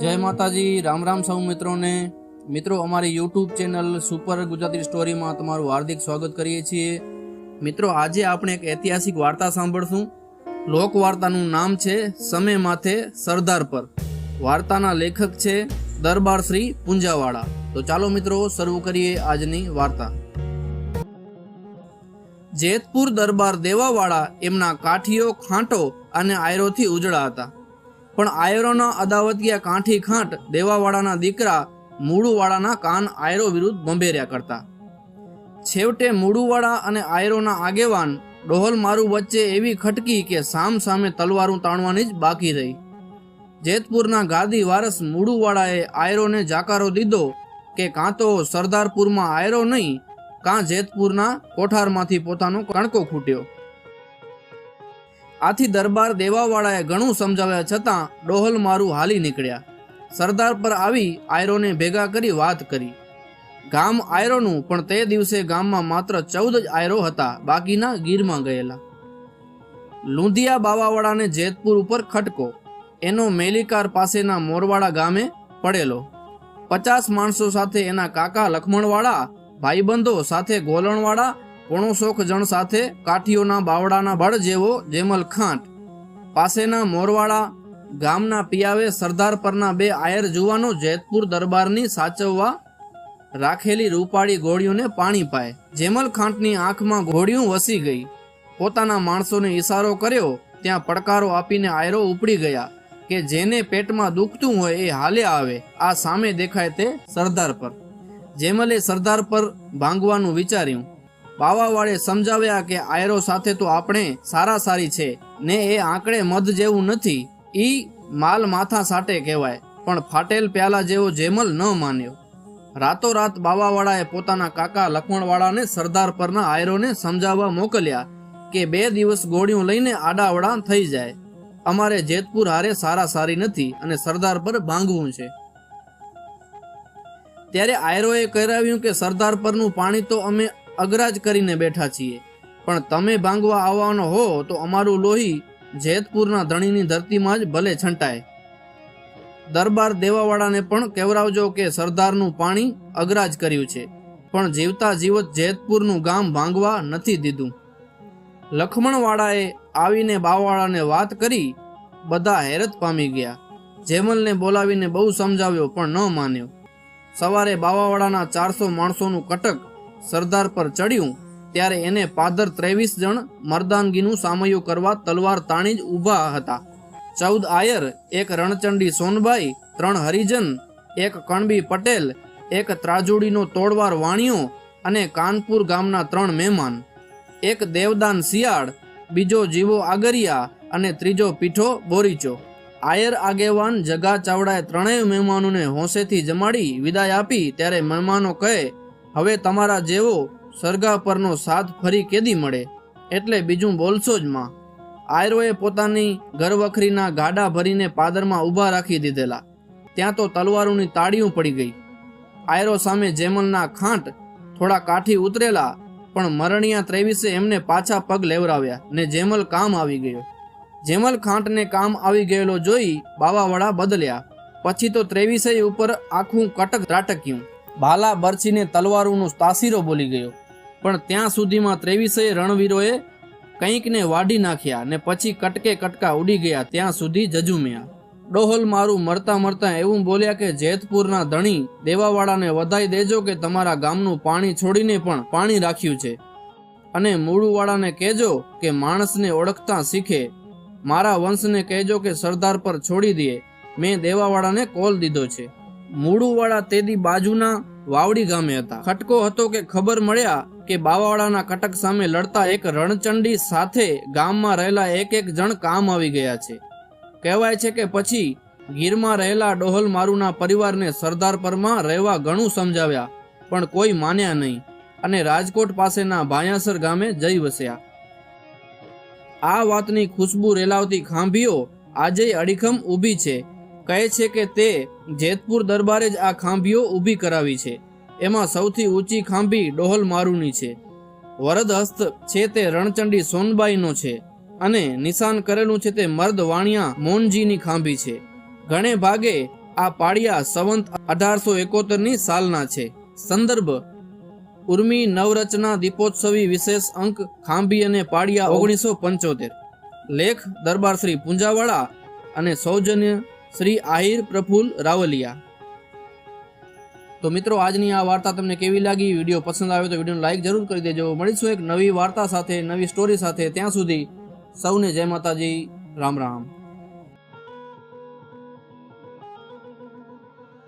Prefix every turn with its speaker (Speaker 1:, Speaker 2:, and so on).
Speaker 1: જય માતાજી, રામ રામ સૌ મિત્રોને. મિત્રો, અમારી યુટ્યુબ ચેનલ સુપર ગુજરાતી સ્ટોરીમાં તમારું હાર્દિક સ્વાગત કરીએ છીએ. મિત્રો, આજે આપણે એક ઐતિહાસિક વાર્તા સાંભળશું. લોક વાર્તાનું નામ છે સમય માથે સરદાર પર. વાર્તાના લેખક છે દરબાર શ્રી પુંજાવાળા. તો ચાલો મિત્રો, શરૂ કરીએ આજની વાર્તા. જેતપુર દરબાર દેવાવાળા એમના કાઠીઓ ખાંટો અને આયરોથી ઉજળા હતા. પણ આયરોના અદાવતિયા કાંઠી ખાંટ દેવાવાળાના દીકરા મૂળુવાળાના કાન આયરો વિરુદ્ધ બંભેર્યા કરતા. છેવટે મૂળુવાળા અને આયરોના આગેવાન ડોહલ મારું વચ્ચે એવી ખટકી કે સામ સામે તલવારું તાણવાની જ બાકી રહી. જેતપુરના ગાદી વારસ મૂળુવાળાએ આયરોને જાકારો દીધો કે કાં તો સરદારપુરમાં આયરો નહીં, કાં જેતપુરના કોઠારમાંથી પોતાનો કણકો ખૂટ્યો. આથી દરબાર દેવાવાળાએ ઘણું સમજાવ્યા છતાં ડોહલ મારું હાલી નીકળ્યા. સરદાર પર આવી આયરોને ભેગા કરી વાત કરી. ગામ આયરોનું પણ તે દિવસે ગામમાં માત્ર ચૌદ જ આયરો હતા, બાકીના ગીરમાં ગયેલા. લુંધિયા બાવાવાળાને જેતપુર ઉપર ખટકો. એનો મેલીકાર પાસેના મોરવાડા ગામે પડેલો. પચાસ માણસો સાથે એના કાકા લખમણવાળા, ભાઈબંધો સાથે ગોલણવાળા પોણોસોખ જણ સાથે કાઠીઓના બાવડાના બળ જેવો જેમલ ખાંટ. પાસેના મોરવાડા ગામના પિયાવે સરદાર પરના બે આયર જુવાનો જેતપુર દરબારની સાચવવા રાખેલી રૂપાળી ઘોડીઓને પાણી પાય. જેમલ ખાંટની આંખમાં ઘોડીયું વસી ગઈ. પોતાના માણસોને ઈશારો કર્યો. ત્યાં પડકારો આપીને આયરો ઉપડી ગયા કે જેને પેટમાં દુખતું હોય એ હાલે આવે. આ સામે દેખાય તે સરદાર પર. જેમલે સરદાર પર ભાંગવાનું વિચાર્યું. બાવાવાળે સમજાવ્યા કે આયરો સાથે તો આપણે સારા સારી છે, ને એ આંકડે મધ જેવું નથી. ઈ માલ માથા સાટે કહેવાય, પણ ફાટેલ પ્યાલા જેવો જેમલ ન માન્યો. રાતોરાત બાવાવાળાએ પોતાના કાકા લખમણવાળાને સરદાર પરના આયરોને સમજાવવા મોકલ્યા કે બે દિવસ ગોળીઓ લઈને આડાવડા થઈ જાય. અમારે જેતપુર હારે સારા સારી નથી અને સરદાર પર ભાંગવું છે. ત્યારે આયરોએ કહેરાવ્યું કે સરદાર પરનું પાણી તો અમે અગરાજ કરીને બેઠા છીએ. પણ તમે ભાંગવા આવવાનો હો તો અમારું લોહી જેતપુરના ધણીની ધરતીમાં જ ભલે છંટાય. દરબાર દેવાવાળાને પણ કહેવરાવજો કે સરદારનું પાણી અગરાજ કર્યું છે, પણ જીવતા જીવત જેતપુરનું ગામ ભાંગવા નથી દીધું. લખમણવાળાએ આવીને બાવાવાળાને વાત કરી, બધા હેરત પામી ગયા. જેમલને બોલાવીને બહુ સમજાવ્યો પણ ન માન્યો. સવારે બાવાવાળાના ચારસો માણસોનું કટક સરદાર પર ચડ્યું, ત્યારે એને પાદર ત્રેવીસ જણ મર્દાનગીનું સામયું કરવા તલવાર તાણી જ ઊભા હતા. ચૌદ આયર, એક રણચંડી સોનબાઈ, ત્રણ હરિજન, એક કણબી પટેલ, એક ત્રાજુડીનો તોડવાર વાણિયો અને કાનપુર ગામના ત્રણ મહેમાન. એક દેવદાન શિયાળ, બીજો જીવો આગરિયા અને ત્રીજો પીઠો બોરીચો. આયર આગેવાન જગા ચાવડાએ ત્રણેય મહેમાનોને હોંશેથી જમાડી વિદાય આપી, ત્યારે મહેમાનો કહે હવે તમારા જેવો સરગા પરનો સાથ ફરી કેદી મળે? એટલે બીજું બોલશો જ માં. આયરોએ પોતાની ઘરવખરીના ગાડા ભરીને પાદરમાં ઊભા રાખી દીધેલા. ત્યાં તો તલવારોની તાળીઓ પડી ગઈ. આયરો સામે જેમલના ખાંટ થોડા કાઠી ઉતરેલા, પણ મરણિયા ત્રેવીસે એમને પાછા પગ લેવરાવ્યા ને જેમલ કામ આવી ગયો. જેમલ ખાંટને કામ આવી ગયેલો જોઈ બાવાવાળા બદલ્યા. પછી તો ત્રેવીસે ઉપર આખું કટક ત્રાટક્યું. બાલા બરછીને તલવારોનો તાસીરો બોલી ગયો. પણ ત્યાં સુધીમાં ત્રેવીસે રણવીરોએ કંઈકને વાઢી નાખ્યા ને પછી કટકે કટકા ઉડી ગયા ત્યાં સુધી જજુમ્યા. ડોહલ મારું મરતા મરતા એવું બોલ્યા કે, જેતપુરના ધણી, દેવાવાળાને વધાઈ દેજો કે તમારા ગામનું પાણી છોડીને પણ પાણી રાખ્યું છે. અને મૂળવાળાને કહેજો કે, માણસને ઓળખતા શીખે. મારા વંશને કહેજો કે, સરદાર પર છોડી દે. મેં દેવાવાળાને કોલ દીધો છે. મૂળુવાળા તેદી બાજુના વાવડી ગામે હતા. ખટકો હતો કે ખબર મળ્યા કે બાવાવાળાના કટક સામે લડતા એક રણચંડી સાથે ગામમાં રહેલા એક એક જણ કામ આવી ગયા છે. કહેવાય છે કે પછી ગીરમાં રહેલા ડોહલ મારુના પરિવારને સરદાર પરમાં રહેવા ઘણું સમજાવ્યા, પણ કોઈ માન્યા નહીં અને રાજકોટ પાસેના ભાયાસર ગામે જઈ વસ્યા. આ વાતની ખુશ્બુ રેલાવતી ખાંભીઓ આજે અડીખમ ઊભી છે કહે છે કે તે જેતપુર દરબારે જ આ ખાંભીઓ ઊભી કરાવી છે. એમાં સૌથી ઊંચી ખાંભી ડોહલ મારુની છે. વરદ હસ્ત છે તે રણચંડી સોનબાઈનો છે અને નિશાન કરેલું છે તે મર્દ વાણિયા મોનજીની ખાંભી છે. ઘણે ભાગે આ પાળિયા સંવંત અઢારસો એકોતેરની સાલના છે. સંદર્ભ, ઉર્મી નવરચના દીપોત્સવી વિશેષ અંક, ખાંભી અને પાળિયા ઓગણીસો પંચોતેર. લેખ, દરબાર શ્રી પૂંજાવાળા અને સૌજન્ય શ્રી આહિર પ્રફુલ રાવલિયા. તો મિત્રો, આજની આ વાર્તા તમને કેવી લાગી? વીડિયો પસંદ આવ્યો તો વિડીયોને લાઇક જરૂર કરી દેજો. મળીશું એક નવી વાર્તા સાથે, નવી સ્ટોરી સાથે. ત્યાં સુધી સૌને જય માતાજી. રામ રામ.